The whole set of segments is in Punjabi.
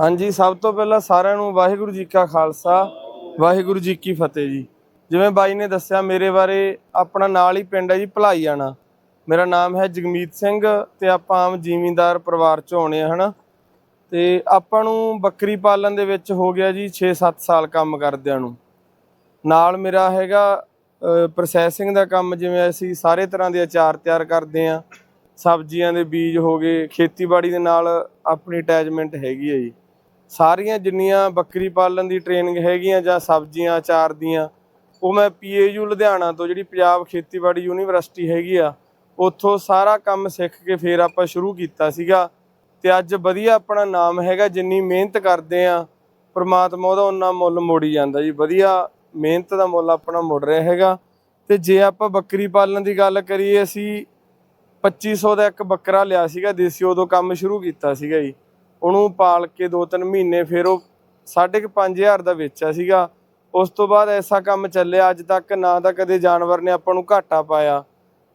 ਹਾਂਜੀ, ਸਭ ਤੋਂ ਪਹਿਲਾਂ ਸਾਰਿਆਂ ਨੂੰ ਵਾਹਿਗੁਰੂ ਜੀ ਕਾ ਖਾਲਸਾ, ਵਾਹਿਗੁਰੂ ਜੀ ਕੀ ਫਤਿਹ ਜੀ। ਜਿਵੇਂ ਬਾਈ ਨੇ ਦੱਸਿਆ, ਮੇਰੇ ਬਾਰੇ ਆਪਣਾ ਨਾਲ ਹੀ ਪਿੰਡ ਹੈ ਜੀ ਭਲਾਈ ਭਲਾਈਆਣਾ। ਮੇਰਾ ਨਾਮ ਹੈ ਜਗਮੀਤ ਸਿੰਘ ਤੇ ਆਪਾਂ ਆਮ ਜ਼ਿਮੀਂਦਾਰ ਪਰਿਵਾਰ ਚੋਂ ਆਉਣੇ ਆ ਹਨਾ? ਤੇ ਆਪਾਂ ਨੂੰ ਬੱਕਰੀ ਪਾਲਣ ਦੇ ਵਿੱਚ ਹੋ ਗਿਆ ਜੀ 6-7 ਸਾਲ ਕੰਮ ਕਰਦਿਆਂ ਨੂੰ। ਨਾਲ ਮੇਰਾ ਹੈਗਾ ਪ੍ਰੋਸੈਸਿੰਗ ਦਾ ਕੰਮ, ਜਿਵੇਂ ਅਸੀਂ ਸਾਰੇ ਤਰ੍ਹਾਂ ਦੇ ਅਚਾਰ ਤਿਆਰ ਕਰਦੇ ਆ ਸਬਜ਼ੀਆਂ ਦੇ ਬੀਜ ਹੋ ਗਏ, ਖੇਤੀਬਾੜੀ ਦੇ ਨਾਲ ਆਪਣੀ ਅਟੈਚਮੈਂਟ ਹੈਗੀ ਹੈ ਜੀ। ਸਾਰੀਆਂ ਜਿੰਨੀਆਂ ਬੱਕਰੀ ਪਾਲਣ ਦੀ ਟ੍ਰੇਨਿੰਗ ਹੈਗੀਆਂ ਜਾਂ ਸਬਜ਼ੀਆਂ, ਅਚਾਰ ਦੀਆਂ, ਉਹ ਮੈਂ ਪੀਏਯੂ ਲੁਧਿਆਣਾ ਤੋਂ ਜਿਹੜੀ ਪੰਜਾਬ ਖੇਤੀਬਾੜੀ ਯੂਨੀਵਰਸਿਟੀ ਹੈਗੀ ਆ, ਉੱਥੋਂ ਸਾਰਾ ਕੰਮ ਸਿੱਖ ਕੇ ਫਿਰ ਆਪਾਂ ਸ਼ੁਰੂ ਕੀਤਾ ਸੀਗਾ। ਤੇ ਅੱਜ ਵਧੀਆ ਆਪਣਾ ਨਾਮ ਹੈਗਾ, ਜਿੰਨੀ ਮਿਹਨਤ ਕਰਦੇ ਆ, ਪ੍ਰਮਾਤਮਾ ਉਹਦਾ ਉਹਨਾਂ ਮੁੱਲ ਮੋੜੀ ਜਾਂਦਾ ਜੀ। ਵਧੀਆ ਮਿਹਨਤ ਦਾ ਮੁੱਲ ਆਪਣਾ ਮੁੜ ਰਿਹਾ ਹੈਗਾ। ਤੇ ਜੇ ਆਪਾਂ ਬੱਕਰੀ ਪਾਲਣ ਦੀ ਗੱਲ ਕਰੀਏ, ਅਸੀਂ 2500 ਦਾ ਇੱਕ ਬੱਕਰਾ ਲਿਆ ਸੀਗਾ ਦੇਸੀ, ਉਦੋਂ ਕੰਮ ਸ਼ੁਰੂ ਕੀਤਾ ਸੀਗਾ ਜੀ। ਉਹਨੂੰ ਪਾਲ ਕੇ 2-3 ਮਹੀਨੇ ਫਿਰ ਉਹ 5500 ਦਾ ਵੇਚਿਆ ਸੀਗਾ। ਉਸ ਤੋਂ ਬਾਅਦ ਐਸਾ ਕੰਮ ਚੱਲਿਆ, ਅੱਜ ਤੱਕ ਨਾ ਤਾਂ ਕਦੇ ਜਾਨਵਰ ਨੇ ਆਪਾਂ ਨੂੰ ਘਾਟਾ ਪਾਇਆ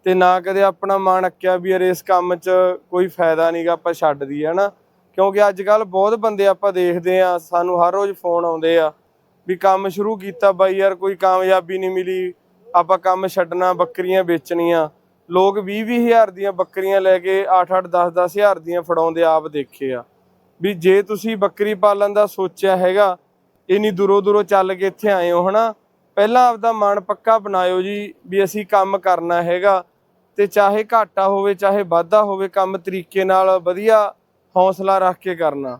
ਤੇ ਨਾ ਕਦੇ ਆਪਣਾ ਮਨ ਅੱਕਿਆ ਵੀ ਯਾਰ ਇਸ ਕੰਮ 'ਚ ਕੋਈ ਫਾਇਦਾ ਨਹੀਂਗਾ ਆਪਾਂ ਛੱਡ ਦਈਏ, ਹਨਾ। ਕਿਉਂਕਿ ਅੱਜ ਕੱਲ ਬਹੁਤ ਬੰਦੇ ਆਪਾਂ ਦੇਖਦੇ ਆ, ਸਾਨੂੰ ਹਰ ਰੋਜ਼ ਫੋਨ ਆਉਂਦੇ ਆ ਵੀ ਕੰਮ ਸ਼ੁਰੂ ਕੀਤਾ ਬਾਈ ਯਾਰ, ਕੋਈ ਕਾਮਯਾਬੀ ਨਹੀਂ ਮਿਲੀ, ਆਪਾਂ ਕੰਮ ਛੱਡਣਾ, ਬੱਕਰੀਆਂ ਵੇਚਣੀਆਂ। ਲੋਕ 20 ਹਜ਼ਾਰ ਦੀਆਂ ਬੱਕਰੀਆਂ ਲੈ ਕੇ 8-8 10-10 ਹਜ਼ਾਰ ਦੀਆਂ ਫੜਾਉਂਦੇ ਆਪ ਦੇਖੇ ਆ। ਵੀ ਜੇ ਤੁਸੀਂ ਬੱਕਰੀ ਪਾਲਣ ਦਾ ਸੋਚਿਆ ਹੈਗਾ, ਇੰਨੀ ਦੂਰੋਂ ਦੂਰੋਂ ਚੱਲ ਕੇ ਇੱਥੇ ਆਏ ਹੋ, ਹਨਾ? ਪਹਿਲਾਂ ਆਪਦਾ ਮਨ ਪੱਕਾ ਬਣਾਇਓ ਜੀ ਵੀ ਅਸੀਂ ਕੰਮ ਕਰਨਾ ਹੈਗਾ ਤੇ ਚਾਹੇ ਘਾਟਾ ਹੋਵੇ, ਚਾਹੇ ਵਾਧਾ ਹੋਵੇ, ਕੰਮ ਤਰੀਕੇ ਨਾਲ ਵਧੀਆ ਹੌਸਲਾ ਰੱਖ ਕੇ ਕਰਨਾ।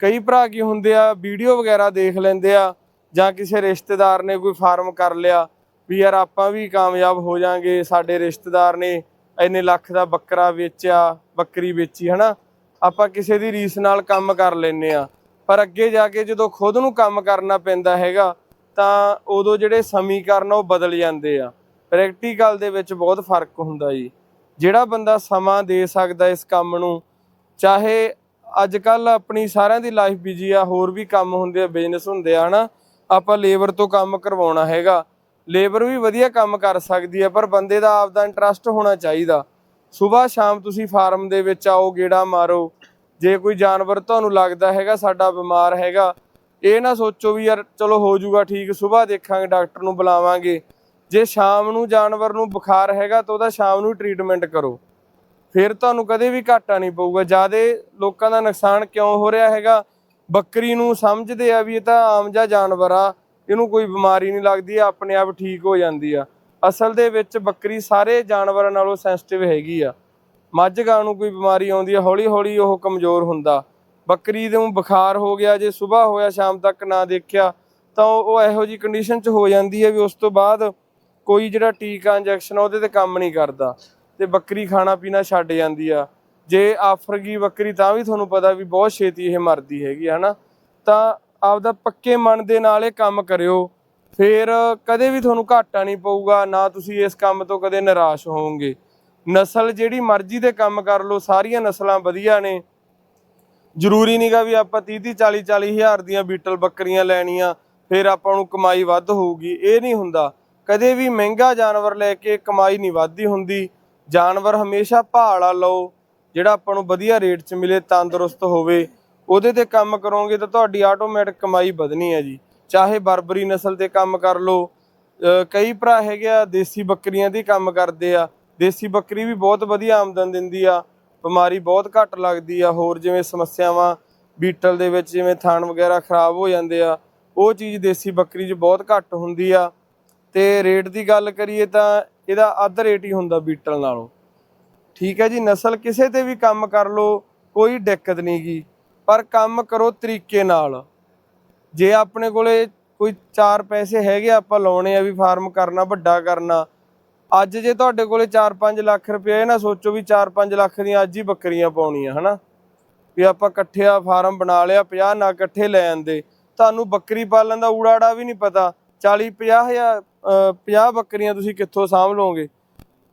ਕਈ ਭਰਾ ਕੀ ਹੁੰਦੇ ਆ, ਵੀਡੀਓ ਵਗੈਰਾ ਦੇਖ ਲੈਂਦੇ ਆ ਜਾਂ ਕਿਸੇ ਰਿਸ਼ਤੇਦਾਰ ਨੇ ਕੋਈ ਫਾਰਮ ਕਰ ਲਿਆ ਵੀ ਯਾਰ ਆਪਾਂ ਵੀ ਕਾਮਯਾਬ ਹੋ ਜਾਾਂਗੇ, ਸਾਡੇ ਰਿਸ਼ਤੇਦਾਰ ਨੇ ਇੰਨੇ ਲੱਖ ਦਾ ਬੱਕਰਾ ਵੇਚਿਆ, ਬੱਕਰੀ ਵੇਚੀ, ਹਨਾ? ਆਪਾਂ ਕਿਸੇ ਦੀ ਰੀਸ ਨਾਲ ਕੰਮ ਕਰ ਲੈਨੇ ਆ ਪਰ ਅੱਗੇ ਜਾ ਕੇ ਜਦੋਂ ਖੁਦ ਨੂੰ ਕੰਮ ਕਰਨਾ ਪੈਂਦਾ ਹੈਗਾ, ਤਾਂ ਉਦੋਂ ਜਿਹੜੇ ਸਮੀਕਰਨ ਉਹ ਬਦਲ ਜਾਂਦੇ ਆ। ਪ੍ਰੈਕਟੀਕਲ ਦੇ ਵਿੱਚ ਬਹੁਤ ਫ਼ਰਕ ਹੁੰਦਾ ਜੀ। ਜਿਹੜਾ ਬੰਦਾ ਸਮਾਂ ਦੇ ਸਕਦਾ ਇਸ ਕੰਮ ਨੂੰ, ਚਾਹੇ ਅੱਜ ਕੱਲ ਆਪਣੀ ਸਾਰਿਆਂ ਦੀ ਲਾਈਫ ਬਿਜ਼ੀ ਆ, ਹੋਰ ਵੀ ਕੰਮ ਹੁੰਦੇ ਆ ਬਿਜ਼ਨਸ ਹੁੰਦੇ ਆ, ਹਨਾ? ਆਪਾਂ ਲੇਬਰ ਤੋਂ ਕੰਮ ਕਰਵਾਉਣਾ ਹੈਗਾ। ਲੇਬਰ ਵੀ ਵਧੀਆ ਕੰਮ ਕਰ ਸਕਦੀ ਹੈ, ਪਰ ਬੰਦੇ ਦਾ ਆਪਦਾ ਇੰਟਰਸਟ ਹੋਣਾ ਚਾਹੀਦਾ। ਸਵੇਰ ਸ਼ਾਮ ਤੁਸੀਂ ਫਾਰਮ ਦੇ ਵਿੱਚ ਆਓ, ਗੇੜਾ ਮਾਰੋ। ਜੇ ਕੋਈ ਜਾਨਵਰ ਤੁਹਾਨੂੰ ਲੱਗਦਾ ਹੈਗਾ, ਸਾਡਾ ਬਿਮਾਰ ਹੈਗਾ, ਇਹ ਨਾ ਸੋਚੋ ਵੀ ਯਾਰ ਚਲੋ ਹੋ ਜਾਊਗਾ ਠੀਕ, ਸਵੇਰ ਦੇਖਾਂਗੇ, ਡਾਕਟਰ ਨੂੰ ਬੁਲਾਵਾਂਗੇ। ਜੇ ਸ਼ਾਮ ਨੂੰ ਜਾਨਵਰ ਨੂੰ ਬੁਖਾਰ ਹੈਗਾ, ਤਾਂ ਉਹਦਾ ਸ਼ਾਮ ਨੂੰ ਟ੍ਰੀਟਮੈਂਟ ਕਰੋ। ਫਿਰ ਤੁਹਾਨੂੰ ਕਦੇ ਵੀ ਘਾਟਾ ਨਹੀਂ ਪਊਗਾ। ਜਿਆਦੇ ਲੋਕਾਂ ਦਾ ਨੁਕਸਾਨ ਕਿਉਂ ਹੋ ਰਿਹਾ ਹੈਗਾ? ਬੱਕਰੀ ਨੂੰ ਸਮਝਦੇ ਆ ਵੀ ਇਹ ਤਾਂ ਆਮ ਜਿਹਾ ਜਾਨਵਰ ਆ। ਇਹਨੂੰ ਕੋਈ ਬਿਮਾਰੀ ਨਹੀਂ ਲੱਗਦੀ ਆ ਆਪਣੇ ਆਪ ਠੀਕ ਹੋ ਜਾਂਦੀ ਆ। ਅਸਲ ਦੇ ਵਿੱਚ ਬੱਕਰੀ ਸਾਰੇ ਜਾਨਵਰਾਂ ਨਾਲੋਂ ਸੈਂਸਿਟਿਵ ਹੈਗੀ ਆ। ਮੱਝ ਗਾਂ ਨੂੰ ਕੋਈ ਬਿਮਾਰੀ ਆਉਂਦੀ ਆ ਹੌਲੀ ਹੌਲੀ ਉਹ ਕਮਜ਼ੋਰ ਹੁੰਦਾ। ਬੱਕਰੀ ਨੂੰ ਬੁਖਾਰ ਹੋ ਗਿਆ, ਜੇ ਸਵੇਰ ਹੋਇਆ, ਸ਼ਾਮ ਤੱਕ ਨਾ ਦੇਖਿਆ, ਤਾਂ ਉਹ ਇਹੋ ਜੀ ਕੰਡੀਸ਼ਨ 'ਚ ਹੋ ਜਾਂਦੀ ਹੈ ਵੀ ਉਸ ਤੋਂ ਬਾਅਦ ਕੋਈ ਜਿਹੜਾ ਟੀਕਾ ਇੰਜੈਕਸ਼ਨ ਉਹਦੇ ਤੇ ਕੰਮ ਨਹੀਂ ਕਰਦਾ। ਤੇ ਬੱਕਰੀ ਖਾਣਾ ਪੀਣਾ ਛੱਡ ਜਾਂਦੀ ਆ। ਜੇ ਆਫਰ ਗਈ ਬੱਕਰੀ, ਤਾਂ ਵੀ ਤੁਹਾਨੂੰ ਪਤਾ ਵੀ ਬਹੁਤ ਛੇਤੀ ਇਹ ਮਰਦੀ ਹੈਗੀ ਹੈ ਹਨਾ? ਤਾਂ ਆਪਦਾ ਪੱਕੇ ਮਨ ਦੇ ਨਾਲ ਇਹ ਕੰਮ ਕਰਿਓ। ਫਿਰ ਕਦੇ ਵੀ ਤੁਹਾਨੂੰ ਘਾਟਾ ਨਹੀਂ ਪਊਗਾ, ਨਾ ਤੁਸੀਂ ਇਸ ਕੰਮ ਤੋਂ ਕਦੇ ਨਿਰਾਸ਼ ਹੋਵੋਗੇ। ਨਸਲ ਜਿਹੜੀ ਮਰਜ਼ੀ ਦੇ ਕੰਮ ਕਰ ਲਓ, ਸਾਰੀਆਂ ਨਸਲਾਂ ਵਧੀਆ ਨੇ। ਜ਼ਰੂਰੀ ਨਹੀਂਗਾ ਵੀ ਆਪਾਂ 30 30 40 40 ਹਜ਼ਾਰ ਦੀਆਂ ਬੀਟਲ ਬੱਕਰੀਆਂ ਲੈਣੀਆਂ, ਫਿਰ ਆਪਾਂ ਨੂੰ ਕਮਾਈ ਵੱਧ ਹੋਊਗੀ। ਇਹ ਨਹੀਂ ਹੁੰਦਾ। ਕਦੇ ਵੀ ਮਹਿੰਗਾ ਜਾਨਵਰ ਲੈ ਕੇ ਕਮਾਈ ਨਹੀਂ ਵੱਧਦੀ ਹੁੰਦੀ। ਜਾਨਵਰ ਹਮੇਸ਼ਾ ਭਾਲਾ ਲਓ, ਜਿਹੜਾ ਆਪਾਂ ਨੂੰ ਵਧੀਆ ਰੇਟ 'ਚ ਮਿਲੇ, ਤੰਦਰੁਸਤ ਹੋਵੇ। ਉਹਦੇ ਤੇ ਕੰਮ ਕਰੋਗੇ ਤਾਂ ਤੁਹਾਡੀ ਆਟੋਮੈਟਿਕ ਕਮਾਈ ਵਧਣੀ ਹੈ ਜੀ। ਚਾਹੇ ਬਰਬਰੀ ਨਸਲ ਤੇ ਕੰਮ ਕਰ ਲਓ ਕਈ ਭਰਾ ਹੈਗੇ ਆ, ਦੇਸੀ ਬੱਕਰੀਆਂ ਦੀ ਕੰਮ ਕਰਦੇ ਆ। ਦੇਸੀ ਬੱਕਰੀ ਵੀ ਬਹੁਤ ਵਧੀਆ ਆਮਦਨ ਦਿੰਦੀ ਆ, ਬਿਮਾਰੀ ਬਹੁਤ ਘੱਟ ਲੱਗਦੀ ਆ। ਹੋਰ ਜਿਵੇਂ ਸਮੱਸਿਆਵਾਂ, ਬੀਟਲ ਦੇ ਵਿੱਚ ਜਿਵੇਂ ਥਣ ਵਗੈਰਾ ਖਰਾਬ ਹੋ ਜਾਂਦੇ ਆ, ਉਹ ਚੀਜ਼ ਦੇਸੀ ਬੱਕਰੀ 'ਚ ਬਹੁਤ ਘੱਟ ਹੁੰਦੀ ਆ। ਤੇ ਰੇਟ ਦੀ ਗੱਲ ਕਰੀਏ ਤਾਂ ਇਹਦਾ ਅੱਧ ਰੇਟ ਹੀ ਹੁੰਦਾ ਬੀਟਲ ਨਾਲੋਂ। ਠੀਕ ਹੈ ਜੀ, ਨਸਲ ਕਿਸੇ ਤੇ ਵੀ ਕੰਮ ਕਰ ਲੋ ਕੋਈ ਦਿੱਕਤ ਨਹੀਂ ਗੀ। ਪਰ ਕੰਮ ਕਰੋ ਤਰੀਕੇ ਨਾਲ। ਜੇ ਆਪਣੇ ਕੋਲੇ ਕੋਈ 4 ਪੈਸੇ ਹੈਗੇ ਆਪਾਂ ਲਾਉਣੇ ਆ ਵੀ ਫਾਰਮ ਕਰਨਾ, ਵੱਡਾ ਕਰਨਾ। ਅੱਜ ਜੇ ਤੁਹਾਡੇ ਕੋਲੇ 4-5 ਲੱਖ ਰੁਪਏ ਨਾ ਸੋਚੋ ਵੀ 4-5 ਲੱਖ ਦੀਆਂ ਅੱਜ ਹੀ ਬੱਕਰੀਆਂ ਪਾਉਣੀਆਂ, ਹਨਾ? ਵੀ ਆਪਾਂ ਇਕੱਠੇ ਆ ਫਾਰਮ ਬਣਾ ਲਿਆ 50 ਨਾ ਇਕੱਠੇ ਲੈ ਆਂਦੇ। ਤੁਹਾਨੂੰ ਬੱਕਰੀ ਪਾਲਣ ਦਾ ਊੜਾੜਾ ਵੀ ਨਹੀਂ ਪਤਾ। 40 50 ਹਜ਼ਾਰ 50 ਬੱਕਰੀਆਂ ਤੁਸੀਂ ਕਿੱਥੋਂ ਸਾਂਭ ਲਓਗੇ?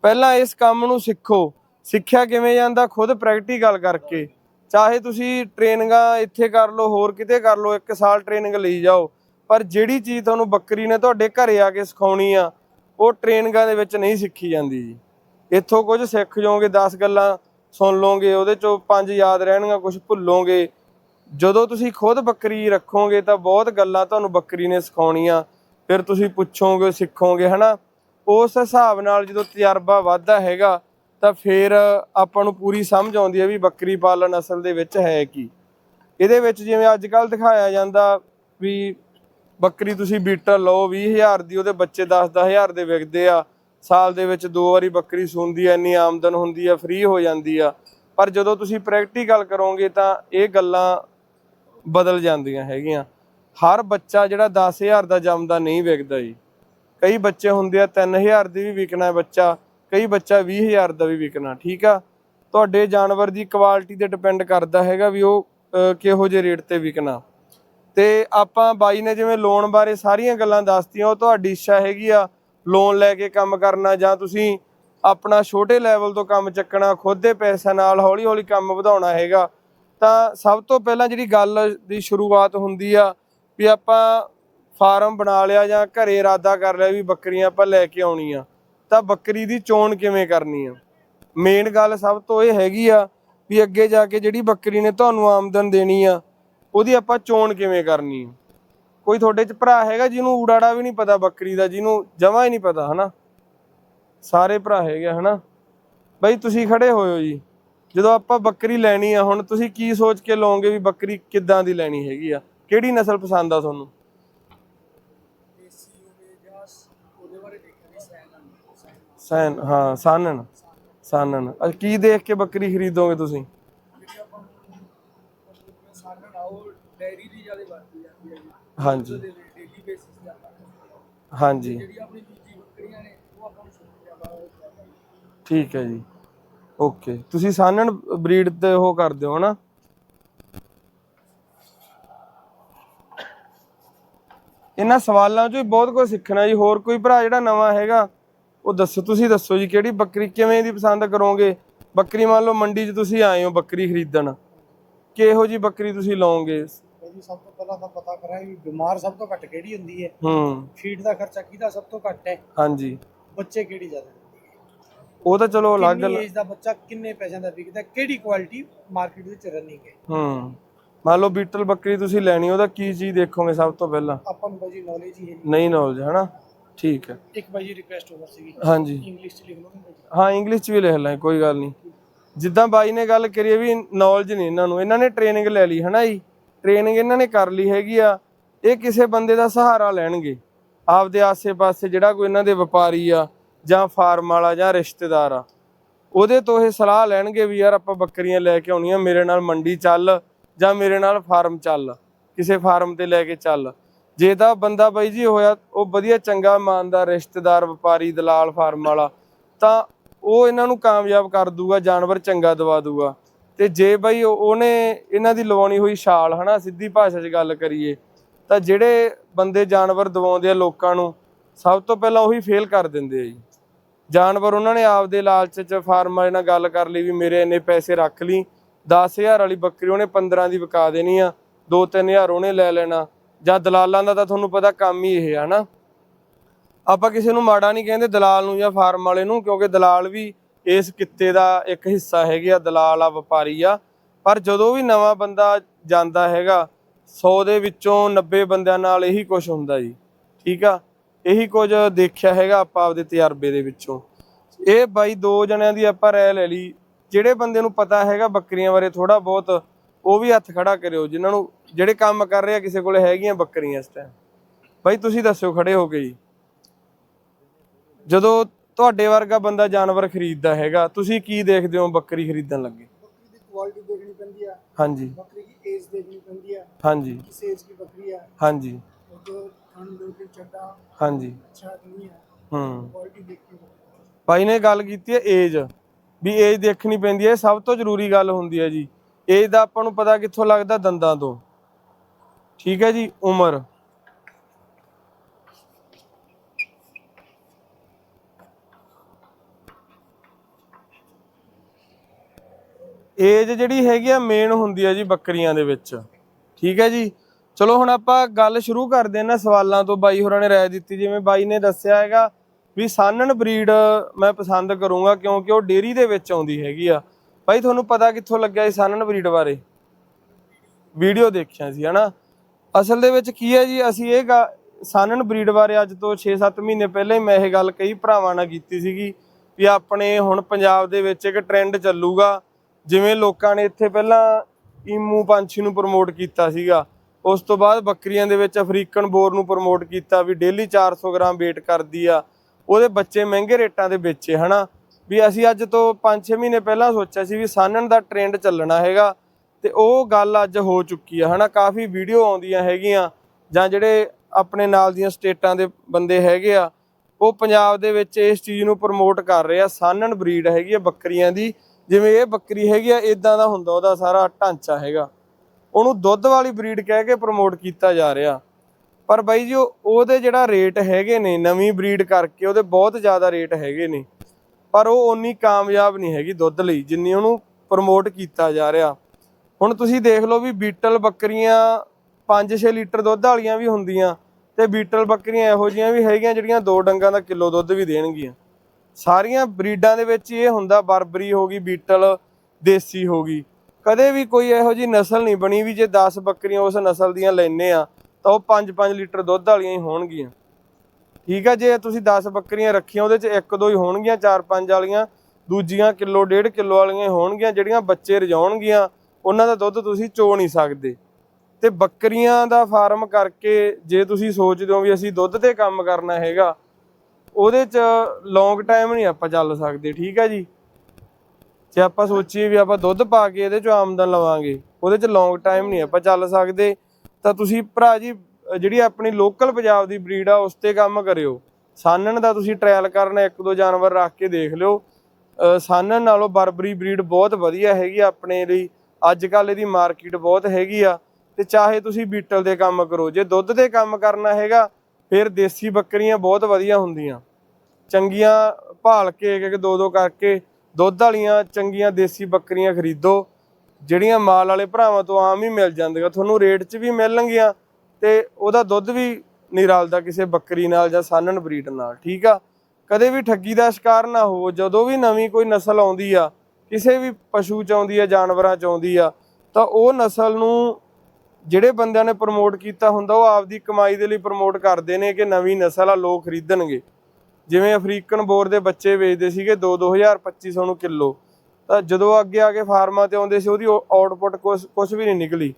ਪਹਿਲਾਂ ਇਸ ਕੰਮ ਨੂੰ ਸਿੱਖੋ। ਸਿੱਖਿਆ ਕਿਵੇਂ ਜਾਂਦਾ? ਖੁਦ ਪ੍ਰੈਕਟੀਕਲ ਕਰਕੇ। ਚਾਹੇ ਤੁਸੀਂ ਟ੍ਰੇਨਿੰਗਾਂ ਇੱਥੇ ਕਰ ਲਓ, ਹੋਰ ਕਿਤੇ ਕਰ ਲਓ, ਇੱਕ ਸਾਲ ਟ੍ਰੇਨਿੰਗ ਲਈ ਜਾਓ। ਪਰ ਜਿਹੜੀ ਚੀਜ਼ ਤੁਹਾਨੂੰ ਬੱਕਰੀ ਨੇ ਤੁਹਾਡੇ ਘਰੇ ਆ ਕੇ ਸਿਖਾਉਣੀ ਆ, ਉਹ ਟ੍ਰੇਨਿੰਗਾਂ ਦੇ ਵਿੱਚ ਨਹੀਂ ਸਿੱਖੀ ਜਾਂਦੀ ਜੀ। ਇੱਥੋਂ ਕੁਝ ਸਿੱਖ ਜਾਓਗੇ 10 ਗੱਲਾਂ ਸੁਣ ਲਓਗੇ, ਉਹਦੇ ਚੋਂ ਪੰਜ ਯਾਦ ਰਹਿਣਗੀਆਂ, ਕੁਝ ਭੁੱਲੋਗੇ। ਜਦੋਂ ਤੁਸੀਂ ਖੁਦ ਬੱਕਰੀ ਰੱਖੋਗੇ, ਤਾਂ ਬਹੁਤ ਗੱਲਾਂ ਤੁਹਾਨੂੰ ਬੱਕਰੀ ਨੇ ਸਿਖਾਉਣੀਆਂ। ਫਿਰ ਤੁਸੀਂ ਪੁੱਛੋਗੇ, ਸਿੱਖੋਗੇ, ਹਨਾ? ਉਸ ਹਿਸਾਬ ਨਾਲ ਜਦੋਂ ਤਜਰਬਾ ਵੱਧਦਾ ਹੈਗਾ ਤਾਂ ਫਿਰ ਆਪਾਂ ਨੂੰ ਪੂਰੀ ਸਮਝ ਆਉਂਦੀ ਹੈ ਵੀ ਬੱਕਰੀ ਪਾਲਣ ਅਸਲ ਦੇ ਵਿੱਚ ਹੈ ਕੀ। ਇਹਦੇ ਵਿੱਚ ਜਿਵੇਂ ਅੱਜ ਕੱਲ ਦਿਖਾਇਆ ਜਾਂਦਾ ਵੀ ਬੱਕਰੀ ਤੁਸੀਂ ਬੀਟਰ ਲਓ 20000 ਦੀ, ਉਹਦੇ ਬੱਚੇ 10-10000 ਦੇ ਵਿਕਦੇ ਆ। ਸਾਲ ਦੇ ਵਿੱਚ ਦੋ ਵਾਰੀ ਬੱਕਰੀ ਸੂੰਦੀ ਐ ਇੰਨੀ ਆਮਦਨ ਹੁੰਦੀ ਆ ਫ੍ਰੀ ਹੋ ਜਾਂਦੀ ਆ। ਪਰ ਜਦੋਂ ਤੁਸੀਂ ਪ੍ਰੈਕਟੀਕਲ ਕਰੋਗੇ ਤਾਂ ਇਹ ਗੱਲਾਂ ਬਦਲ ਜਾਂਦੀਆਂ ਹੈਗੀਆਂ। ਹਰ ਬੱਚਾ ਜਿਹੜਾ 10000 ਦਾ ਜੰਮਦਾ ਨਹੀਂ ਵਿਕਦਾ ਜੀ। ਕਈ ਬੱਚੇ ਹੁੰਦੇ ਆ 3000 ਦੀ ਵੀ ਵਿਕਣਾ ਬੱਚਾ। ਕਈ ਬੱਚਾ 20000 ਦਾ ਵੀ ਵਿਕਣਾ, ਠੀਕ ਆ? ਤੁਹਾਡੇ ਜਾਨਵਰ ਦੀ ਕੁਆਲਿਟੀ ਤੇ ਡਿਪੈਂਡ ਕਰਦਾ ਹੈਗਾ ਵੀ ਉਹ ਕਿਹੋ ਜਿਹੇ ਰੇਟ ਤੇ ਵਿਕਣਾ। ਤੇ ਆਪਾਂ ਬਾਈ ਨੇ ਜਿਵੇਂ ਲੋਨ ਬਾਰੇ ਸਾਰੀਆਂ ਗੱਲਾਂ ਦੱਸਤੀਆਂ, ਉਹ ਤੁਹਾਡੀ ਇੱਛਾ ਹੈਗੀ ਆ ਲੋਨ ਲੈ ਕੇ ਕੰਮ ਕਰਨਾ ਜਾਂ ਤੁਸੀਂ ਆਪਣਾ ਛੋਟੇ ਲੈਵਲ ਤੋਂ ਕੰਮ ਚੱਕਣਾ, ਖੁਦ ਦੇ ਪੈਸਿਆਂ ਨਾਲ ਹੌਲੀ ਹੌਲੀ ਕੰਮ ਵਧਾਉਣਾ ਹੈਗਾ, ਤਾਂ ਸਭ ਤੋਂ ਪਹਿਲਾਂ ਜਿਹੜੀ ਗੱਲ ਦੀ ਸ਼ੁਰੂਆਤ ਹੁੰਦੀ ਆ ਵੀ ਆਪਾਂ ਫਾਰਮ ਬਣਾ ਲਿਆ ਜਾਂ ਘਰੇ ਇਰਾਦਾ ਕਰ ਲਿਆ ਵੀ ਬੱਕਰੀਆਂ ਆਪਾਂ ਲੈ ਕੇ ਆਉਣੀਆਂ। ਤਾਂ ਬੱਕਰੀ ਦੀ ਚੋਣ ਕਿਵੇਂ ਕਰਨੀ ਆ? ਮੇਨ ਗੱਲ ਸਭ ਤੋਂ ਇਹ ਹੈਗੀ ਆ ਵੀ ਅੱਗੇ ਜਾ ਕੇ ਜਿਹੜੀ ਬੱਕਰੀ ਨੇ ਤੁਹਾਨੂੰ ਆਮਦਨ ਦੇਣੀ ਆ ਉਹਦੀ ਆਪਾਂ ਚੋਣ ਕਿਵੇਂ ਕਰਨੀ ਆ? ਕੋਈ ਤੁਹਾਡੇ ਚ ਭਰਾ ਹੈਗਾ ਜਿਹਨੂੰ ਊੜਾੜਾ ਵੀ ਨਹੀਂ ਪਤਾ ਬੱਕਰੀ ਦਾ ਜਿਹਨੂੰ ਜਮਾ ਹੀ ਨਹੀਂ ਪਤਾ ਹਨਾ? ਸਾਰੇ ਭਰਾ ਹੈਗੇ ਆ, ਹਨਾ? ਬਈ ਤੁਸੀਂ ਖੜੇ ਹੋਇਓ ਜੀ। ਜਦੋਂ ਆਪਾਂ ਬੱਕਰੀ ਲੈਣੀ ਆ ਹੁਣ ਤੁਸੀਂ ਕੀ ਸੋਚ ਕੇ ਲਓਗੇ ਵੀ ਬੱਕਰੀ ਕਿੱਦਾਂ ਦੀ ਲੈਣੀ ਹੈਗੀ ਆ? ਕਿਹੜੀ ਨਸਲ ਪਸੰਦ ਆ ਤੁਹਾਨੂੰ ਦੇਸੀ ਹੋਵੇ ਜਾਂ ਸ- ਉਹਦੇ ਬਾਰੇ ਦੇਖਿਆ ਨਹੀਂ ਸੈਨ, ਹਾਂ ਸਾਨਣ ਸਾਨਣ ਅਹ ਕੀ ਦੇਖ ਕੇ ਬੱਕਰੀ ਖਰੀਦੋਗੇ ਤੁਸੀਂ? ਜਿਹੜੀ ਆਓ ਡੈਰੀ ਦੀ ਜ਼ਿਆਦਾ ਵਰਤੀ ਜਾਂਦੀ ਹੈ ਹਾਂਜੀ। ਡੇਲੀ ਬੇਸਿਸ ਤੇ ਆਪਾਂ ਹਾਂਜੀ। ਜਿਹੜੀ ਆਪਣੀ ਦੂਜੀ ਬੱਕਰੀਆਂ ਨੇ ਉਹ ਆਪਾਂ ਨੂੰ ਸੁਣ ਠੀਕ ਹੈ ਜੀ। ਓਕੇ। ਤੁਸੀਂ ਸਾਨਣ ਬਰੀਡ ਤੇ ਉਹ ਕਰਦੇ ਹੋ ਨਾ? ਇਹਨਾਂ ਸਵਾਲਾਂ ਚੋਂ ਹੀ ਬਹੁਤ ਕੁਝ ਸਿੱਖਣਾ ਜੀ। ਹੋਰ ਕੋਈ ਭਰਾ ਜਿਹੜਾ ਨਵਾਂ ਹੈਗਾ? ਉਹ ਦੱਸੋ ਤੁਸੀਂ ਦੱਸੋ ਜੀ ਕਿਹੜੀ ਬੱਕਰੀ ਕਿਵੇਂ ਦੀ ਪਸੰਦ ਕਰੋਗੇ? ਬੱਕਰੀ ਮੰਨ ਲਓ ਮੰਡੀ 'ਚ ਤੁਸੀਂ ਆਏ ਹੋ ਬੱਕਰੀ ਖਰੀਦਣ। ਕਿਹੋ ਜੀ ਬੱਕਰੀ ਤੁਸੀਂ ਲਓਗੇ? ਜੀ ਸਭ ਤੋਂ ਪਹਿਲਾਂ ਤਾਂ ਪਤਾ ਕਰਾਂ ਵੀ ਬਿਮਾਰ ਸਭ ਤੋਂ ਘੱਟ ਕਿਹੜੀ ਹੁੰਦੀ ਹੈ? ਹੂੰ। ਫੀਡ ਦਾ ਖਰਚਾ ਕਿਹਦਾ ਸਭ ਤੋਂ ਘੱਟ ਹੈ? ਹਾਂਜੀ। ਬੱਚੇ ਕਿਹੜੀ ਜ਼ਿਆਦਾ ਉਹ ਤਾਂ ਚਲੋ ਅਲੱਗ ਕਿੰਨੀ ਏਜ ਦਾ ਬੱਚਾ ਕਿੰਨੇ ਪੈਸਿਆਂ ਦਾ ਵਿਕਦਾ ਕਿਹੜੀ ਕੁਆਲਿਟੀ ਮਾਰਕੀਟ ਵਿੱਚ ਰਨਿੰਗ ਹੈ? ਹੂੰ। ਮੰਨ ਲਓ ਬੀਟਲ ਬੱਕਰੀ ਤੁਸੀਂ ਲੈਣੀ ਉਹਦਾ ਕੀ ਚੀਜ਼ ਦੇਖੋਗੇ ਸਭ ਤੋਂ ਪਹਿਲਾਂ? ਆਪਾਂ ਨੂੰ ਬਾਜੀ ਨੌਲੇਜ ਹੀ। ਨਹੀਂ ਨੌਲੇਜ ਹਨਾ? ਠੀਕ ਹੈ। ਇੱਕ ਬਾਜੀ ਰਿਕੁਐਸਟ ਹੋਰ ਸੀਗੀ। ਹਾਂਜੀ। ਇੰਗਲਿਸ਼ ਚ ਲਿਖ ਲਓ। ਹਾਂ ਇੰਗਲਿਸ਼ ਚ ਵੀ ਲਿਖ ਲੈ ਕੋਈ ਗੱਲ ਨਹੀਂ। ਜਿੱਦਾਂ ਬਾਈ ਨੇ ਗੱਲ ਕਰੀ ਹੈ ਵੀ ਨੌਲੇਜ ਨਹੀਂ ਇਹਨਾਂ ਨੂੰ ਇਹਨਾਂ ਨੇ ਟ੍ਰੇਨਿੰਗ ਲੈ ਲਈ ਹਨਾ ਜੀ? ਟ੍ਰੇਨਿੰਗ ਇਹਨਾਂ ਨੇ ਕਰ ਲਈ ਹੈਗੀ ਆ। ਇਹ ਕਿਸੇ ਬੰਦੇ ਦਾ ਸਹਾਰਾ ਲੈਣਗੇ। ਆਪਦੇ ਆਸੇ-ਪਾਸੇ ਜਿਹੜਾ ਕੋਈ ਇਹਨਾਂ ਦੇ ਵਪਾਰੀ ਆ ਜਾਂ ਫਾਰਮ ਵਾਲਾ ਜਾਂ ਰਿਸ਼ਤੇਦਾਰ ਆ। ਉਹਦੇ ਤੋਂ ਇਹ ਸਲਾਹ ਲੈਣਗੇ ਵੀ ਯਾਰ ਆਪਾਂ ਬੱਕਰੀਆਂ ਲੈ ਕੇ ਆਉਣੀਆਂ ਮੇਰੇ ਨਾਲ ਮੰਡੀ ਚੱਲ ਜਾਂ ਮੇਰੇ ਨਾਲ ਫਾਰਮ ਚੱਲ। ਕਿਸੇ ਫਾਰਮ ਤੇ ਲੈ ਕੇ ਚੱਲ। ਜੇ ਤਾਂ ਬੰਦਾ ਬਾਈ ਜੀ ਹੋਇਆ, ਉਹ ਵਧੀਆ ਚੰਗਾ ਇਮਾਨਦਾਰ ਰਿਸ਼ਤੇਦਾਰ, ਵਪਾਰੀ, ਦਲਾਲ, ਫਾਰਮ ਵਾਲਾ, ਤਾਂ ਉਹ ਇਹਨਾਂ ਨੂੰ ਕਾਮਯਾਬ ਕਰ ਦੂਗਾ, ਜਾਨਵਰ ਚੰਗਾ ਦਵਾ ਦੂਗਾ। ਤੇ ਜੇ ਬਾਈ ਉਹਨੇ ਇਹਨਾਂ ਦੀ ਲਵਾਉਣੀ ਹੋਈ ਛਾਲ, ਹਨਾ, ਸਿੱਧੀ ਭਾਸ਼ਾ 'ਚ ਗੱਲ ਕਰੀਏ, ਤਾਂ ਜਿਹੜੇ ਬੰਦੇ ਜਾਨਵਰ ਦਵਾਉਂਦੇ ਆ ਲੋਕਾਂ ਨੂੰ, ਸਭ ਤੋਂ ਪਹਿਲਾਂ ਉਹੀ ਫੇਲ ਕਰ ਦਿੰਦੇ ਆ ਜੀ। ਜਾਨਵਰ ਉਹਨਾਂ ਨੇ ਆਪਦੇ ਲਾਲਚ 'ਚ ਫਾਰਮ ਵਾਲੇ ਨਾਲ ਗੱਲ ਕਰ ਲਈ ਵੀ ਮੇਰੇ ਇੰਨੇ ਪੈਸੇ ਰੱਖ ਲਈ 10000 ਵਾਲੀ ਬੱਕਰੀ ਉਹਨੇ 15 ਦੀ ਵਿਕਾ ਦੇਣੀ ਆ 2-3000 ਉਹਨੇ ਲੈ ਲੈਣਾ। ਜਾਂ ਦਲਾਲਾਂ ਦਾ ਤਾਂ ਤੁਹਾਨੂੰ ਪਤਾ ਕੰਮ ਹੀ ਇਹ ਆ ਨਾ ਆਪਾਂ ਕਿਸੇ ਨੂੰ ਮਾੜਾ ਨਹੀਂ ਕਹਿੰਦੇ ਦਲਾਲ ਨੂੰ ਜਾਂ ਫਾਰਮ ਵਾਲੇ ਨੂੰ, ਕਿਉਂਕਿ ਦਲਾਲ ਵੀ ਇਸ ਕਿੱਤੇ ਦਾ ਇੱਕ ਹਿੱਸਾ ਹੈਗੇ ਆ, ਦਲਾਲ ਆ, ਵਪਾਰੀ ਆ। ਪਰ ਜਦੋਂ ਵੀ ਨਵਾਂ ਬੰਦਾ ਜਾਂਦਾ ਹੈਗਾ 100 ਦੇ ਵਿੱਚੋਂ 90 ਬੰਦਿਆਂ ਨਾਲ ਇਹੀ ਕੁਝ ਹੁੰਦਾ ਜੀ, ਠੀਕ ਆ? ਇਹੀ ਕੁਝ ਦੇਖਿਆ ਹੈਗਾ ਆਪਾਂ ਆਪਦੇ ਤਜਰਬੇ ਦੇ ਵਿੱਚੋਂ। ਇਹ ਬਾਈ ਦੋ ਜਣਿਆਂ ਦੀ ਆਪਾਂ ਰਾਇ ਲੈ ਲਈ। ਜਿਹੜੇ ਬੰਦੇ ਨੂੰ ਪਤਾ ਹੈਗਾ, ਬੱਕਰੀਆਂ ਬਾਰੇ ਥੋੜਾ ਬਹੁਤ ਉਹ ਵੀ ਹੱਥ ਖੜਾ ਕਰਿਓ ਜਿਨ੍ਹਾਂ ਨੂੰ ਜਿਹੜੇ ਕੰਮ ਕਰ ਰਹੇ ਆ ਕਿਸੇ ਕੋਲੇ ਹੈਗੀਆਂ ਬੱਕਰੀਆਂ ਇਸ ਟਾਈਮ ਭਾਈ ਤੁਸੀਂ ਦੱਸਿਓ ਖੜੇ ਹੋ ਕੇ ਜੀ। ਜਦੋਂ ਤੁਹਾਡੇ ਵਰਗਾ ਬੰਦਾ ਜਾਨਵਰ ਖਰੀਦਦਾ ਹੈਗਾ ਤੁਸੀਂ ਕੀ ਦੇਖਦੇ ਹੋ ਬੱਕਰੀ ਖਰੀਦਣ ਲੱਗੇ? ਬੱਕਰੀ ਦੀ ਕੁਆਲਿਟੀ ਦੇਖਣੀ ਪੈਂਦੀ ਆ। ਹਾਂਜੀ। ਬੱਕਰੀ ਦੀ ਏਜ ਦੇਖਣੀ ਪੈਂਦੀ ਆ। ਹਾਂਜੀ। ਕਿਸ ਏਜ ਦੀ ਬੱਕਰੀ ਆ। ਹਾਂਜੀ। ਉਹਦਾ ਖਾਣ ਦੋ ਕਿ ਚੱਡਾ। ਹਾਂਜੀ। ਅੱਛਾ ਨਹੀਂ ਆ। ਹੂੰ। ਕੁਆਲਿਟੀ ਭਾਈ ਨੇ ਗੱਲ ਕੀਤੀ ਹੈ ਏਜ ਵੀ ਏਜ ਦੇਖਣੀ ਪੈਂਦੀ ਹੈ ਸਭ ਤੋਂ ਜ਼ਰੂਰੀ ਗੱਲ ਹੁੰਦੀ ਹੈ ਜੀ। ਏਜ ਦਾ ਆਪਾਂ ਨੂੰ ਪਤਾ ਕਿੱਥੋਂ ਲੱਗਦਾ ਦੰਦਾਂ ਤੋਂ। ਠੀਕ ਹੈ ਜੀ, ਉਮਰ। ਏਜ ਜਿਹੜੀ ਹੈਗੀ ਆ ਮੇਨ ਹੁੰਦੀ ਹੈ ਜੀ ਬੱਕਰੀਆਂ ਦੇ ਵਿੱਚ। ਠੀਕ ਹੈ ਜੀ। ਚਲੋ ਹੁਣ ਆਪਾਂ ਗੱਲ ਸ਼ੁਰੂ ਕਰਦੇ ਹਾਂ ਨਾ ਸਵਾਲਾਂ ਤੋਂ। ਬਾਈ ਹੋਰਾਂ ਨੇ ਰਾਏ ਦਿੱਤੀ, ਜਿਵੇਂ ਬਾਈ ਨੇ ਦੱਸਿਆ ਹੈਗਾ ਵੀ ਸਾਨਣ ਬਰੀਡ ਮੈਂ ਪਸੰਦ ਕਰੂੰਗਾ ਕਿਉਂਕਿ ਉਹ ਡੇਰੀ ਦੇ ਵਿੱਚ ਆਉਂਦੀ ਹੈਗੀ ਆ। ਬਾਈ ਤੁਹਾਨੂੰ ਪਤਾ ਕਿੱਥੋਂ ਲੱਗਿਆ ਇਹ ਸਾਨਣ ਬਰੀਡ ਬਾਰੇ? ਵੀਡੀਓ ਦੇਖਿਆ ਸੀ, ਹਨਾ? ਅਸਲ ਦੇ ਵਿੱਚ ਕੀ ਹੈ ਜੀ, ਅਸੀਂ ਇਹ ਗਾ- ਸਾਨਣ ਬਰੀਡ ਬਾਰੇ ਅੱਜ ਤੋਂ 6-7 ਮਹੀਨੇ ਪਹਿਲਾਂ ਹੀ ਮੈਂ ਇਹ ਗੱਲ ਕਈ ਭਰਾਵਾਂ ਨਾਲ ਕੀਤੀ ਸੀਗੀ ਵੀ ਆਪਣੇ ਹੁਣ ਪੰਜਾਬ ਦੇ ਵਿੱਚ ਇੱਕ ਟ੍ਰੈਂਡ ਚੱਲੂਗਾ, ਜਿਵੇਂ ਲੋਕਾਂ ਨੇ ਇੱਥੇ ਪਹਿਲਾਂ ਈਮੂ ਪੰਛੀ ਨੂੰ ਪ੍ਰਮੋਟ ਕੀਤਾ ਸੀਗਾ। ਉਸ ਤੋਂ ਬਾਅਦ ਬੱਕਰੀਆਂ ਦੇ ਵਿੱਚ ਅਫਰੀਕਨ ਬੋਰ ਨੂੰ ਪ੍ਰਮੋਟ ਕੀਤਾ ਵੀ ਡੇਲੀ 400 ਗ੍ਰਾਮ weight ਕਰਦੀ ਆ। ਉਹਦੇ ਬੱਚੇ ਮਹਿੰਗੇ ਰੇਟਾਂ ਦੇ ਵੇਚੇ, ਹਨਾ? ਵੀ ਅਸੀਂ ਅੱਜ ਤੋਂ 5-6 ਮਹੀਨੇ ਪਹਿਲਾਂ ਸੋਚਿਆ ਸੀ ਵੀ ਸਾਨਣ ਦਾ ਟ੍ਰੈਂਡ ਚੱਲਣਾ ਹੈਗਾ ਤੇ ਉਹ ਗੱਲ ਅੱਜ ਹੋ ਚੁੱਕੀ ਆ, ਹਨਾ? ਕਾਫੀ ਵੀਡੀਓ ਆਉਂਦੀਆਂ ਹੈਗੀਆਂ ਜਾਂ ਜਿਹੜੇ ਆਪਣੇ ਨਾਲ ਦੀਆਂ ਸਟੇਟਾਂ ਦੇ ਬੰਦੇ ਹੈਗੇ ਆ, ਉਹ ਪੰਜਾਬ ਦੇ ਵਿੱਚ ਇਸ ਚੀਜ਼ ਨੂੰ ਪ੍ਰਮੋਟ ਕਰ ਰਹੇ ਆ, ਸਾਨਣ ਬਰੀਡ ਹੈਗੀ ਆ ਬੱਕਰੀਆਂ ਦੀ। ਜਿਵੇਂ ਇਹ ਬੱਕਰੀ ਹੈਗੀ ਆ ਇਦਾਂ ਦਾ ਹੁੰਦਾ, ਉਹਦਾ ਸਾਰਾ ਢਾਂਚਾ ਹੈਗਾ। ਉਹਨੂੰ ਦੁੱਧ ਵਾਲੀ ਬਰੀਡ ਕਹਿ ਕੇ ਪ੍ਰਮੋਟ ਕੀਤਾ ਜਾ ਰਿਹਾ। ਪਰ ਬਾਈ ਜੀ, ਉਹ- ਉਹਦੇ ਜਿਹੜਾ ਰੇਟ ਹੈਗੇ ਨੇ, ਨਵੀਂ ਬਰੀਡ ਕਰਕੇ, ਉਹਦੇ ਬਹੁਤ ਜ਼ਿਆਦਾ ਰੇਟ ਹੈਗੇ ਨੇ। ਪਰ ਉਹ ਉਨੀ ਕਾਮਯਾਬ ਨਹੀਂ ਹੈਗੀ ਦੁੱਧ ਲਈ, ਜਿੰਨੀ ਉਹਨੂੰ ਪ੍ਰਮੋਟ ਕੀਤਾ ਜਾ ਰਿਹਾ। ਹੁਣ ਤੁਸੀਂ ਦੇਖ ਲਓ ਵੀ ਬੀਟਲ ਬੱਕਰੀਆਂ 5-6 ਲੀਟਰ ਦੁੱਧ ਵਾਲੀਆਂ ਵੀ ਹੁੰਦੀਆਂ ਤੇ ਬੀਟਲ ਬੱਕਰੀਆਂ ਇਹੋ ਜਿਹੀਆਂ ਵੀ ਹੈਗੀਆਂ ਜਿਹੜੀਆਂ ਦੋ ਡੰਗਾਂ ਦਾ ਕਿਲੋ ਦੁੱਧ ਵੀ ਦੇਣਗੀਆਂ। ਸਾਰੀਆਂ ਬਰੀਡਾਂ ਦੇ ਵਿੱਚ ਇਹ ਹੁੰਦਾ, ਬਰਬਰੀ ਹੋ ਗਈ, ਬੀਟਲ, ਦੇਸੀ ਹੋ ਗਈ। ਕਦੇ ਵੀ ਕੋਈ ਇਹੋ ਜੀ ਨਸਲ ਨਹੀਂ ਬਣੀ ਵੀ ਜੇ 10 ਬੱਕਰੀਆਂ ਉਸ ਨਸਲ ਦੀਆਂ ਲੈਨੇ ਆ, ਤਾਂ ਉਹ 5-5 ਲੀਟਰ ਦੁੱਧ ਵਾਲੀਆਂ ਹੀ ਹੋਣਗੀਆਂ। ਠੀਕ ਆ, ਜੇ ਤੁਸੀਂ 10 ਬੱਕਰੀਆਂ ਰੱਖੀਆਂ, ਉਹਦੇ ਚ ਇੱਕ, ਦੋ ਹੀ ਹੋਣਗੀਆਂ 4-5 ਵਾਲੀਆਂ, ਦੂਜੀਆਂ ਕਿਲੋ, ਡੇਢ ਕਿਲੋ ਵਾਲੀਆਂ ਹੋਣਗੀਆਂ, ਜਿਹੜੀਆਂ ਬੱਚੇ ਰਜਾਉਣਗੀਆਂ, ਉਹਨਾਂ ਦਾ ਦੁੱਧ ਤੁਸੀਂ ਚੋ ਨਹੀਂ ਸਕਦੇ। ਤੇ ਬੱਕਰੀਆਂ ਦਾ ਫਾਰਮ ਕਰਕੇ ਜੇ ਤੁਸੀਂ ਸੋਚਦੇ ਹੋ ਵੀ ਅਸੀਂ ਦੁੱਧ ਤੇ ਕੰਮ ਕਰਨਾ ਹੈਗਾ, ਉਹਦੇ ਚ ਲੌਂਗ ਟਾਈਮ ਨਹੀਂ ਆਪਾਂ ਚੱਲ ਸਕਦੇ, ਠੀਕ ਆ ਜੀ? ਜੇ ਆਪਾਂ ਸੋਚੀਏ ਵੀ ਆਪਾਂ ਦੁੱਧ ਪਾ ਕੇ ਇਹਦੇ ਚੋਂ ਆਮਦਨ ਲਵਾਂਗੇ, ਉਹਦੇ ਚ ਲੌਂਗ ਟਾਈਮ ਨਹੀਂ ਆਪਾਂ ਚੱਲ ਸਕਦੇ, ਤਾਂ ਤੁਸੀਂ ਭਰਾ ਜੀ ਜਿਹੜੀ ਆਪਣੀ ਲੋਕਲ ਪੰਜਾਬ ਦੀ ਬਰੀਡ ਆ, ਉਸ ਤੇ ਕੰਮ ਕਰਿਓ। ਸਾਨਣ ਦਾ ਤੁਸੀਂ ਟ੍ਰਾਇਲ ਕਰਨਾ ਇੱਕ ਦੋ ਜਾਨਵਰ ਰੱਖ ਕੇ ਦੇਖ ਲਿਓ। ਸਾਨਣ ਨਾਲੋਂ ਬਰਬਰੀ ਬਰੀਡ ਬਹੁਤ ਵਧੀਆ ਹੈਗੀ ਆ ਆਪਣੇ ਲਈ। ਅੱਜ ਕੱਲ ਇਹਦੀ ਮਾਰਕੀਟ ਬਹੁਤ ਹੈਗੀ ਆ। ਤੇ ਚਾਹੇ ਤੁਸੀਂ ਬੀਟਲ ਦੇ ਕੰਮ ਕਰੋ, ਜੇ ਦੁੱਧ ਦੇ ਕੰਮ ਕਰਨਾ ਹੈਗਾ, ਫਿਰ ਦੇਸੀ ਬੱਕਰੀਆਂ ਬਹੁਤ ਵਧੀਆ ਹੁੰਦੀਆਂ। ਚੰਗੀਆਂ ਭਾਲ ਕੇ ਇੱਕ ਇੱਕ ਦੋ ਦੋ ਕਰਕੇ ਦੁੱਧ ਵਾਲੀਆਂ ਚੰਗੀਆਂ ਦੇਸੀ ਬੱਕਰੀਆਂ ਖਰੀਦੋ। ਜਿਹੜੀਆਂ ਮਾਲ ਵਾਲੇ ਭਰਾਵਾਂ ਤੋਂ ਆਮ ਹੀ ਮਿਲ ਜਾਂਦੀਆਂ, ਤੁਹਾਨੂੰ ਰੇਟ 'ਚ ਵੀ ਮਿਲਣਗੀਆਂ। ਤੇ ਉਹਦਾ ਦੁੱਧ ਵੀ ਨਹੀਂ ਰਲਦਾ ਕਿਸੇ ਬੱਕਰੀ ਨਾਲ ਜਾਂ ਸਾਨਣ ਬਰੀਡ ਨਾਲ, ਠੀਕ ਆ? ਕਦੇ ਵੀ ਠੱਗੀ ਦਾ ਸ਼ਿਕਾਰ ਨਾ ਹੋ ਜਦੋਂ ਵੀ ਨਵੀਂ ਕੋਈ ਨਸਲ ਆਉਂਦੀ ਆ, ਕਿਸੇ ਵੀ ਪਸ਼ੂ ਚ ਆਉਂਦੀ ਆ, ਜਾਨਵਰਾਂ ਚ ਆਉਂਦੀ ਆ, ਤਾਂ ਉਹ ਨਸਲ ਨੂੰ ਜਿਹੜੇ ਬੰਦਿਆਂ ਨੇ ਪ੍ਰਮੋਟ ਕੀਤਾ ਹੁੰਦਾ, ਉਹ ਆਪਦੀ ਕਮਾਈ ਦੇ ਲਈ ਪ੍ਰਮੋਟ ਕਰਦੇ ਨੇ ਕਿ ਨਵੀਂ ਨਸਲ ਆ, ਲੋਕ ਖਰੀਦਣਗੇ। ਜਿਵੇਂ ਅਫਰੀਕਨ ਬੋਰ ਦੇ ਬੱਚੇ ਵੇਚਦੇ ਸੀਗੇ 2-2000 2500 ਨੂੰ ਕਿਲੋ, ਤਾਂ ਜਦੋਂ ਅੱਗੇ ਆ ਕੇ ਫਾਰਮਾਂ ਤੇ ਆਉਂਦੇ ਸੀ, ਉਹਦੀ ਆਊਟਪੁੱਟ ਕੁਝ ਕੁਝ ਵੀ ਨਹੀਂ ਨਿਕਲੀ।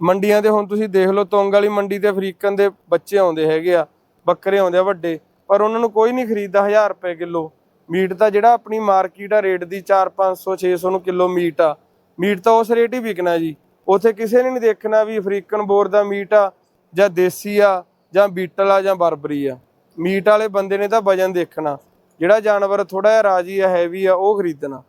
ਮੰਡੀਆਂ ਦੇ ਹੁਣ ਤੁਸੀਂ ਦੇਖ ਲਓ, ਤੁੰਗ ਵਾਲੀ ਮੰਡੀ ਤੇ ਅਫਰੀਕਨ ਦੇ ਬੱਚੇ ਆਉਂਦੇ ਹੈਗੇ ਆ, ਬੱਕਰੇ ਆਉਂਦੇ ਆ ਵੱਡੇ, ਪਰ ਉਹਨਾਂ ਨੂੰ ਕੋਈ ਨਹੀਂ ਖਰੀਦਦਾ 1000 ਰੁਪਏ ਕਿਲੋ। ਮੀਟ ਤਾਂ ਜਿਹੜਾ ਆਪਣੀ ਮਾਰਕੀਟ ਆ, ਰੇਟ ਦੀ 4 500 600 ਨੂੰ ਕਿਲੋ ਮੀਟ ਆ। ਮੀਟ ਤਾਂ ਉਸ ਰੇਟ ਹੀ ਵਿਕਣਾ ਜੀ। ਉਥੇ ਕਿਸੇ ਨੇ ਨਹੀਂ ਦੇਖਣਾ ਵੀ ਅਫਰੀਕਨ ਬੋਰ ਦਾ ਮੀਟ ਆ, ਜਾਂ ਦੇਸੀ ਆ, ਜਾਂ ਬੀਟਲ ਆ, ਜਾਂ ਬਰਬਰੀ ਆ। ਮੀਟ ਵਾਲੇ ਬੰਦੇ ਨੇ ਤਾਂ ਵਜਨ ਦੇਖਣਾ। ਜਿਹੜਾ ਜਾਨਵਰ ਥੋੜਾ ਜਿਹਾ ਰਾਜੀ ਆ, ਹੈਵੀ ਆ, ਉਹ ਖਰੀਦਣਾ।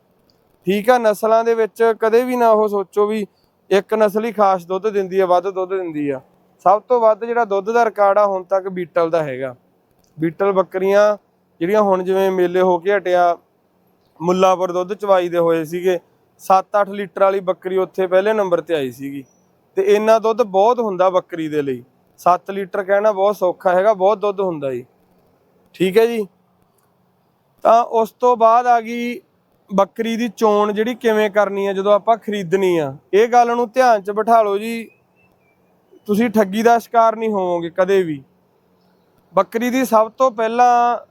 ਠੀਕ ਆ, ਨਸਲਾਂ ਦੇ ਵਿੱਚ ਕਦੇ ਵੀ ਨਾ ਉਹ ਸੋਚੋ ਵੀ ਇੱਕ ਨਸਲੀ ਖਾਸ ਦੁੱਧ ਦਿੰਦੀ ਆ, ਵੱਧ ਦੁੱਧ ਦਿੰਦੀ ਆ। ਸਭ ਤੋਂ ਵੱਧ ਜਿਹੜਾ ਦੁੱਧ ਦਾ ਰਿਕਾਰਡ ਆ, ਹੁਣ ਤੱਕ ਬੀਟਲ ਦਾ ਹੈਗਾ। ਬੀਟਲ ਬੱਕਰੀਆਂ ਜਿਹੜੀਆਂ ਹੁਣ ਜਿਵੇਂ ਮੇਲੇ ਹੋ ਕੇ ਹਟਿਆ, ਮੁੱਲਾਪੁਰ ਦੁੱਧ ਚਵਾਈ ਦੇ ਹੋਏ ਸੀਗੇ। 7-8 ਲੀਟਰ ਵਾਲੀ ਬੱਕਰੀ ਉੱਥੇ ਪਹਿਲੇ ਨੰਬਰ ਤੇ ਆਈ ਸੀਗੀ। ਤੇ ਇੰਨਾ ਦੁੱਧ ਬਹੁਤ ਹੁੰਦਾ ਬੱਕਰੀ ਦੇ ਲਈ। 7 ਲੀਟਰ ਕਹਿਣਾ ਬਹੁਤ ਸੌਖਾ ਹੈਗਾ, ਬਹੁਤ ਦੁੱਧ ਹੁੰਦਾ ਜੀ। ਠੀਕ ਹੈ ਜੀ? ਤਾਂ ਉਸ ਤੋਂ ਬਾਅਦ ਆ ਗਈ ਬੱਕਰੀ ਦੀ ਚੋਣ ਜਿਹੜੀ ਕਿਵੇਂ ਕਰਨੀ ਆ, ਜਦੋਂ ਆਪਾਂ ਖਰੀਦਣੀ ਆ, ਇਹ ਗੱਲ ਨੂੰ ਧਿਆਨ 'ਚ ਬਿਠਾ ਲਓ ਜੀ। ਤੁਸੀਂ ਠੱਗੀ ਦਾ ਸ਼ਿਕਾਰ ਨਹੀਂ ਹੋਵੋਗੇ ਕਦੇ ਵੀ। ਬੱਕਰੀ ਦੀ ਸਭ ਤੋਂ ਪਹਿਲਾਂ